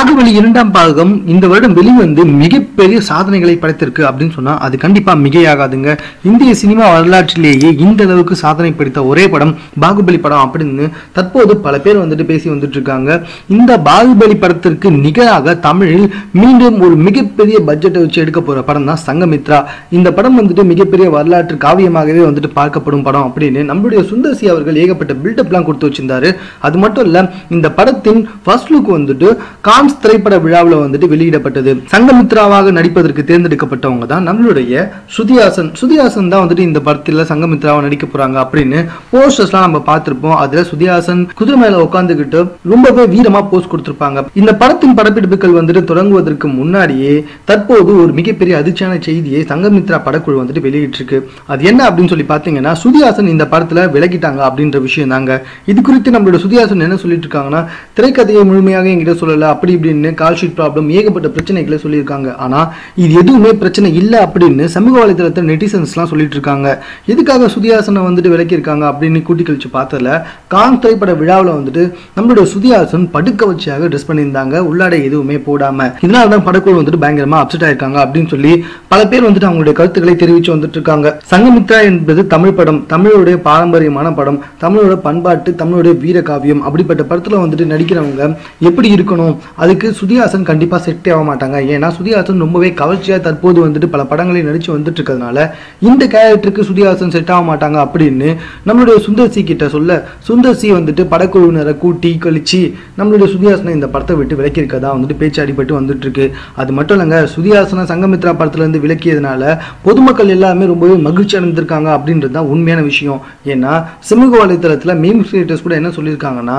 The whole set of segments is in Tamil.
பாகுபலி இரண்டாம் பாகம் இந்த வருடம் வெளிவந்து மிகப்பெரிய சாதனைகளை படைத்திருக்கு அப்படின்னு சொன்னா அது கண்டிப்பா மிகையாகாதுங்க. இந்திய சினிமா வரலாற்றிலேயே இந்த அளவுக்கு சாதனை படைத்த ஒரே படம் பாகுபலி படம் அப்படின்னு தற்போது பல பேர் வந்துட்டு பேசி வந்துட்டு இருக்காங்க இந்த பாகுபலி படத்திற்கு நிகராக தமிழில் மீண்டும் ஒரு மிகப்பெரிய பட்ஜெட்டை வச்சு எடுக்க போற படம் தான் சங்கமித்ரா. இந்த படம் வந்துட்டு மிகப்பெரிய வரலாற்று காவியமாகவே வந்துட்டு பார்க்கப்படும் படம் அப்படின்னு நம்மளுடைய சுந்தர்சி அவர்கள் ஏகப்பட்ட பில்டப்லாம் கொடுத்து வச்சிருந்தாரு. அது மட்டும் இல்ல இந்த படத்தின் ஃபர்ஸ்ட் லுக் வந்துட்டு கான் கான்ஸ் திரைப்பட விழாவில் வந்துட்டு வெளியிடப்பட்டது. சங்கமித்ராவாக நடிப்பதற்கு தேர்ந்தெடுக்கப்பட்டவங்க தான் நம்மளுடைய சுதிஹாசன். சுதிஹாசன் தான் வந்துட்டு இந்த படத்தில் சங்கமித்ராவை நடிக்க போறாங்க அப்படின்னு போஸ்டர்ஸ்லாம் நம்ம பார்த்துருப்போம். அதுல சுதிஹாசன் குதிரை மேல உட்காந்துக்கிட்டு ரொம்பவே வீரமா போஸ்ட் கொடுத்துருப்பாங்க. இந்த படத்தின் படப்பிடிப்புகள் வந்துட்டு தொடங்குவதற்கு முன்னாடியே தற்போது ஒரு மிகப்பெரிய அதிர்ச்சியான செய்தியை சங்கமித்ரா படக்குழு வந்துட்டு வெளியிட்டிருக்கு. அது என்ன அப்படின்னு சொல்லி பார்த்தீங்கன்னா சுதிஹாசன் இந்த படத்தில் விலகிட்டாங்க அப்படின்ற விஷயம் தாங்க இது குறித்து நம்மளோட சுதிஹாசன் என்ன சொல்லிட்டு இருக்காங்கன்னா திரைக்கதையை முழுமையாக என்கிட்ட சொல்லலை அப்படி இப்படின்னு கால் ஷீட் ப்ராப்ளம் ஏகப்பட்ட பிரச்சனைகளை சொல்லியிருக்காங்க. ஆனா இது எதுவுமே பிரச்சனை இல்லை அப்படின்னு சமூக வலைதளத்தில் நெட்டிசன்ஸ்லாம் சொல்லிட்டு இருக்காங்க. எதுக்காக சுதிஹாசனை வந்துட்டு விளக்கியிருக்காங்க அப்படின்னு கூட்டி கழிச்சு பார்த்ததில் காங் திரைப்பட விழாவில் வந்துட்டு நம்மளோட சுதியாசன் படுக்க வச்சியாக ட்ரெஸ் பண்ணியிருந்தாங்க. உள்ளாடை எதுவுமே போடாம. இதனால தான் படக்குழு வந்துட்டு பயங்கரமாக அப்செட் ஆயிருக்காங்க அப்படின்னு சொல்லி பல பேர் வந்துட்டு அவங்களுடைய கருத்துக்களை தெரிவித்து வந்துட்டு இருக்காங்க. சங்கமித்ரா என்பது தமிழ் படம் தமிழோடைய பாரம்பரியமான படம் தமிழோட பண்பாட்டு தமிழுடைய வீர காவியம் அப்படிப்பட்ட படத்துல வந்துட்டு நடிக்கிறவங்க எப்படி இருக்கணும் அது அதுக்கு சுதிஹாசன் கண்டிப்பாக செட்டே ஆக மாட்டாங்க. ஏன்னா சுதிஹாசன் ரொம்பவே கவர்ச்சியாக தற்போது வந்துட்டு பல படங்களை நடித்து வந்துட்டு இருக்கிறதுனால இந்த கேரக்டருக்கு சுதிஹாசன் செட் ஆக மாட்டாங்க அப்படின்னு நம்மளுடைய சுந்தர்சி கிட்ட சொல்ல சுந்தர்சி வந்துட்டு படக்குழுவினரை கூட்டி கழிச்சு நம்மளுடைய சுதிஹாசனை இந்த படத்தை விட்டு விலக்கி இருக்கதா வந்துட்டு பேச்சு அடிபட்டு வந்துட்டு இருக்கு அது மட்டும் இல்லைங்க சுதிஹாசனை சங்கமித்ரா படத்துலேருந்து விலக்கியதுனால பொதுமக்கள் எல்லாமே ரொம்பவே மகிழ்ச்சி அடைந்திருக்காங்க அப்படின்றது தான் உண்மையான விஷயம். ஏன்னா சமூக வலைத்தளத்தில் மீம் கிரியேட்டர்ஸ் கூட என்ன சொல்லியிருக்காங்கன்னா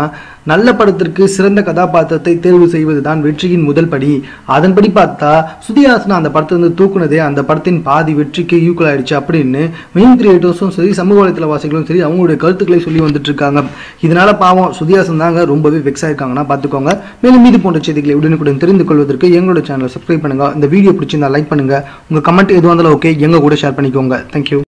நல்ல படத்திற்கு சிறந்த கதாபாத்திரத்தை தேர்வு செய்வது தான் வெற்றியின் முதல் படி. அதன்படி பார்த்தா சுதிஹாசனா அந்த படத்தை வந்து தூக்குனதே அந்த படத்தின் பாதி வெற்றிக்கு ஈக்குவல் ஆயிடுச்சு அப்படின்னு மெயின் கிரியேட்டர்ஸும் சரி சமூக வலைத்தள வாசிகளும் சரி அவங்களுடைய கருத்துக்களை சொல்லி வந்துட்டு இருக்காங்க இதனால பாவம் சுதிஹாசன் தாங்க ரொம்பவே வெக்ஸ் ஆயிருக்காங்கன்னா பார்த்துக்கோங்க. மேலும் மீது போன்ற செய்திகளை உடனுக்குடன் தெரிந்து கொள்வதற்கு எங்களோட சேனலை சப்ஸ்கிரைப் பண்ணுங்க. இந்த வீடியோ பிடிச்சிருந்தா லைக் பண்ணுங்க. உங்க கமெண்ட் எதுவாக இருந்தாலும் ஓகே எங்க கூட ஷேர் பண்ணிக்கோங்க. தேங்க்யூ